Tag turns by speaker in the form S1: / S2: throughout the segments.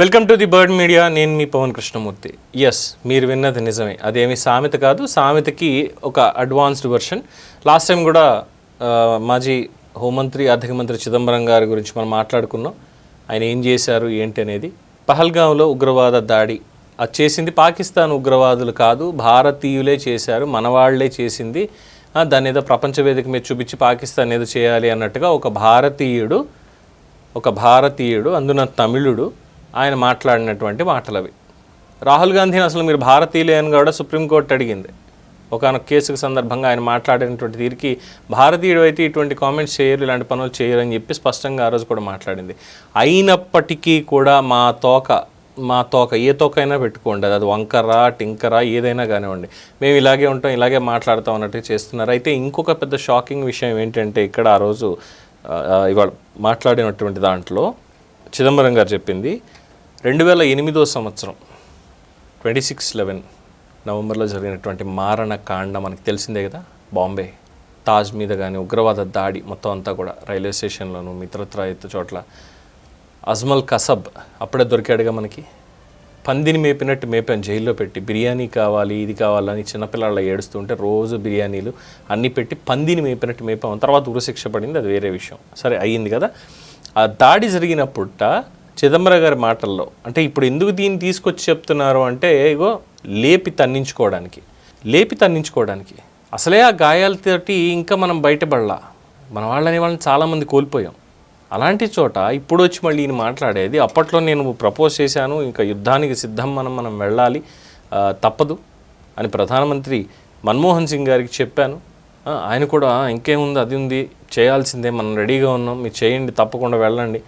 S1: Welcome to the Bird Media నేను మీ Pawan Krishnamurthy. Yes మీరు విన్నది నిజమే. అదేమి సామెత కాదు. సామెతకి ఒక అడ్వాన్స్డ్ వెర్షన్ లాస్ట్ టైం కూడా మాజీ హోంమంత్రి ఆర్థిక మంత్రి చిదంబరం గారి గురించి మనం మాట్లాడుకున్నాం. ఆయన ఏం చేశారు ఏంటి అనేది. పహల్గాంలో ఉగ్రవాద దాడి. అది చేసింది పాకిస్తాన్ ఉగ్రవాదులు కాదు భారతీయులే చేశారు మనవాళ్ళే చేసింది. దాని ఏదో ప్రపంచ వేదిక మీద చూపించి పాకిస్తాన్ ఏదో చేయాలి అన్నట్టుగా ఒక భారతీయుడు ఒక భారతీయుడు అందున తమిళుడు ఆయన మాట్లాడినటువంటి మాటలు అవి రాహుల్ గాంధీని అసలు మీరు భారతీయులే అని కూడా సుప్రీంకోర్టు అడిగింది. ఒకనొక కేసుకు సందర్భంగా ఆయన మాట్లాడినటువంటి తీరికి భారతీయుడు అయితే ఇటువంటి కామెంట్స్ చేయరు ఇలాంటి పనులు చేయరు అని చెప్పి స్పష్టంగా ఆ రోజు కూడా మాట్లాడింది. అయినప్పటికీ కూడా మా తోక మా తోక ఏ తోక అయినా పెట్టుకోండి. అది వంకరా టింకరా ఏదైనా కానివ్వండి. మేము ఇలాగే ఉంటాం ఇలాగే మాట్లాడతాం అన్నట్టు చేస్తున్నారు. అయితే ఇంకొక పెద్ద షాకింగ్ విషయం ఏంటంటే ఇక్కడ ఆ రోజు ఇవాళ మాట్లాడినటువంటి దాంట్లో చిదంబరం గారు చెప్పింది రెండు వేల ఎనిమిదో సంవత్సరం ట్వంటీ సిక్స్ లెవెన్ నవంబర్లో జరిగినటువంటి మారణ కాండ మనకి తెలిసిందే కదా బాంబే తాజ్ మీద కానీ ఉగ్రవాద దాడి మొత్తం అంతా కూడా రైల్వే స్టేషన్లోను మిత్రత్ర చోట్ల. అజ్మల్ కసబ్ అప్పుడే దొరికాడుగా మనకి. పందిని మేపినట్టు మేపాను జైల్లో పెట్టి బిర్యానీ కావాలి ఇది కావాలని చిన్నపిల్లల ఏడుస్తుంటే రోజు బిర్యానీలు అన్నీ పెట్టి పందిని మేపినట్టు మేపాం. తర్వాత ఉరశిక్ష పడింది అది వేరే విషయం. సరే అయ్యింది కదా. ఆ దాడి జరిగినప్పుట చిదంబరం గారి మాటల్లో అంటే ఇప్పుడు ఎందుకు దీన్ని తీసుకొచ్చి చెప్తున్నారు అంటే ఇగో లేపి తన్నించుకోవడానికి లేపి తన్నించుకోవడానికి. అసలే ఆ గాయాలతోటి ఇంకా మనం బయటపడలా. మన వాళ్ళని వాళ్ళని చాలామంది కోల్పోయాం. అలాంటి చోట ఇప్పుడు వచ్చి మళ్ళీ ఈయన మాట్లాడేది అప్పట్లో నేను ప్రపోజ్ చేశాను ఇంకా యుద్ధానికి సిద్ధం మనం మనం వెళ్ళాలి తప్పదు అని ప్రధానమంత్రి మన్మోహన్ సింగ్ గారికి చెప్పాను. ఆయన కూడా ఇంకేముంది? అది ఉంది. చేయాల్సిందే. మనం రెడీగా ఉన్నాం. మీరు చేయండి. తప్పకుండా వెళ్ళండి.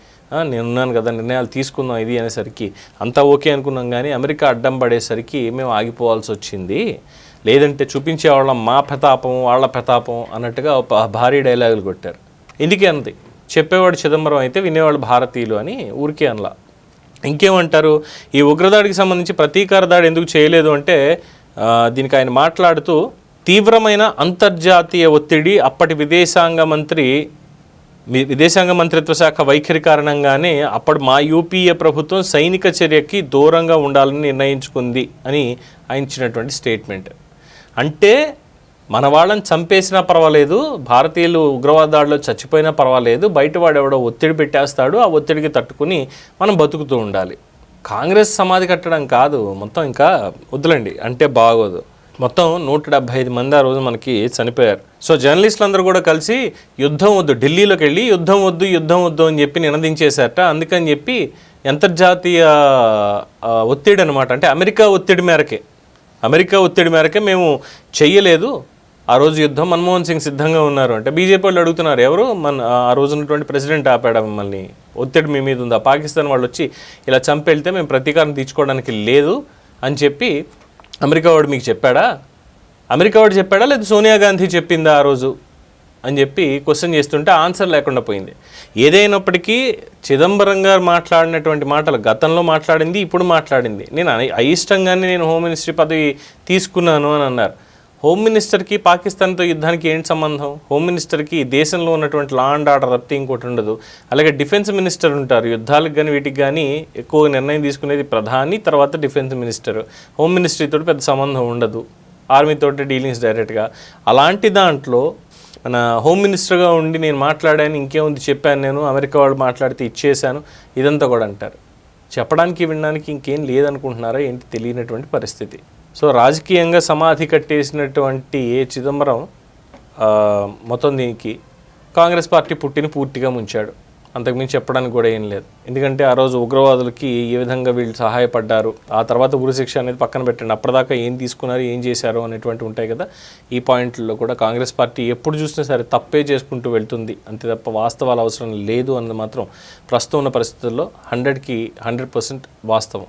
S1: నేను ఉన్నాను కదా. నిర్ణయాలు తీసుకుందాం ఇది అనేసరికి అంతా ఓకే అనుకున్నాం కానీ అమెరికా అడ్డం పడేసరికి మేము ఆగిపోవాల్సి వచ్చింది. లేదంటే చూపించేవాళ్ళం మా ప్రతాపం వాళ్ళ ప్రతాపం అన్నట్టుగా ఒక భారీ డైలాగులు కొట్టారు. ఎందుకే అంది చెప్పేవాడు చిదంబరం అయితే వినేవాళ్ళు భారతీయులు అని ఊరికే అనలా. ఇంకేమంటారు? ఈ ఉగ్రదాడికి సంబంధించి ప్రతీకార దాడి ఎందుకు చేయలేదు అంటే దీనికి ఆయన మాట్లాడుతూ తీవ్రమైన అంతర్జాతీయ ఒత్తిడి అప్పటి విదేశాంగ మంత్రి విదేశాంగ మంత్రిత్వ శాఖ వైఖరి కారణంగానే అప్పుడు మా యూపీఏ ప్రభుత్వం సైనిక చర్యకి దూరంగా ఉండాలని నిర్ణయించుకుంది అని ఆయన ఇచ్చినటువంటి స్టేట్మెంట్. అంటే మన వాళ్ళని చంపేసినా పర్వాలేదు భారతీయులు ఉగ్రవాద దాడిలో చచ్చిపోయినా పర్వాలేదు బయట ఎవడో ఒత్తిడి పెట్టేస్తాడు ఆ ఒత్తిడికి తట్టుకుని మనం బతుకుతూ ఉండాలి. కాంగ్రెస్ సమాధి కట్టడం కాదు మొత్తం ఇంకా వద్దులండి అంటే బాగోదు. మొత్తం నూట డెబ్బై ఐదు మంది ఆ రోజు మనకి చనిపోయారు. సో జర్నలిస్టులు అందరూ కూడా కలిసి యుద్ధం వద్దు ఢిల్లీలోకి వెళ్ళి యుద్ధం వద్దు యుద్ధం వద్దు అని చెప్పి నినదించేశారట. అందుకని చెప్పి అంతర్జాతీయ ఒత్తిడి అనమాట అంటే అమెరికా ఒత్తిడి మేరకే. అమెరికా ఒత్తిడి మేరకే మేము చెయ్యలేదు. ఆ రోజు యుద్ధం మన్మోహన్ సింగ్ సిద్ధంగా ఉన్నారు అంటే బీజేపీ వాళ్ళు అడుగుతున్నారు ఎవరు? మన ఆ రోజు ఉన్నటువంటి ప్రెసిడెంట్ ఆపాడా మిమ్మల్ని? ఒత్తిడి మీ మీద ఉందా? పాకిస్తాన్ వాళ్ళు వచ్చి ఇలా చంపెళ్తే మేము ప్రతీకారం తీర్చుకోవడానికి లేదు అని చెప్పి అమెరికా వాడు మీకు చెప్పాడా? అమెరికా వాడు చెప్పాడా? లేదా సోనియా గాంధీ చెప్పిందా ఆ రోజు? అని చెప్పి క్వశ్చన్ చేస్తుంటే ఆన్సర్ లేకుండా పోయింది. ఏదైనప్పటికీ చిదంబరం గారు మాట్లాడినటువంటి మాటలు గతంలో మాట్లాడింది ఇప్పుడు మాట్లాడింది. నేను అయిష్టంగానే నేను హోమ్ మినిస్ట్రీ పదవి తీసుకున్నాను అని అన్నారు. హోమ్ మినిస్టర్కి పాకిస్తాన్తో యుద్ధానికి ఏంటి సంబంధం? హోమ్ మినిస్టర్కి దేశంలో ఉన్నటువంటి లా అండ్ ఆర్డర్ తప్పితే ఇంకోటి ఉండదు. అలాగే డిఫెన్స్ మినిస్టర్ ఉంటారు. యుద్ధాలకు కానీ వీటికి కానీ ఎక్కువ నిర్ణయం తీసుకునేది ప్రధాని తర్వాత డిఫెన్స్ మినిస్టర్ హోమ్ మినిస్ట్రీతో పెద్ద సంబంధం ఉండదు. ఆర్మీతోటి డీలింగ్స్ డైరెక్ట్గా అలాంటి దాంట్లో మన హోమ్ మినిస్టర్గా ఉండి నేను మాట్లాడాను ఇంకేముంది చెప్పాను నేను అమెరికా వాళ్ళు మాట్లాడితే ఇచ్చేశాను ఇదంతా కూడా అంటారు. చెప్పడానికి వినడానికి ఇంకేం లేదనుకుంటున్నారా ఏంటి తెలియనటువంటి పరిస్థితి. సో రాజకీయంగా సమాధి కట్టేసినటువంటి ఏ చిదంబరం మొత్తం దీనికి కాంగ్రెస్ పార్టీ పుట్టిని పూర్తిగా ముంచాడు. అంతకుమించి చెప్పడానికి కూడా ఏం లేదు. ఎందుకంటే ఆ రోజు ఉగ్రవాదులకి ఏ విధంగా వీళ్ళు సహాయపడ్డారు ఆ తర్వాత ఉరిశిక్ష అనేది పక్కన పెట్టండి అప్పటిదాకా ఏం తీసుకున్నారు ఏం చేశారు అనేటువంటి ఉంటాయి కదా. ఈ పాయింట్లో కూడా కాంగ్రెస్ పార్టీ ఎప్పుడు చూసినా సరే తప్పే చేసుకుంటూ వెళ్తుంది. అంతే తప్ప వాస్తవాలు అవసరం లేదు అన్నది మాత్రం ప్రస్తుతం ఉన్న పరిస్థితుల్లో హండ్రెడ్కి హండ్రెడ్ పర్సెంట్ వాస్తవం.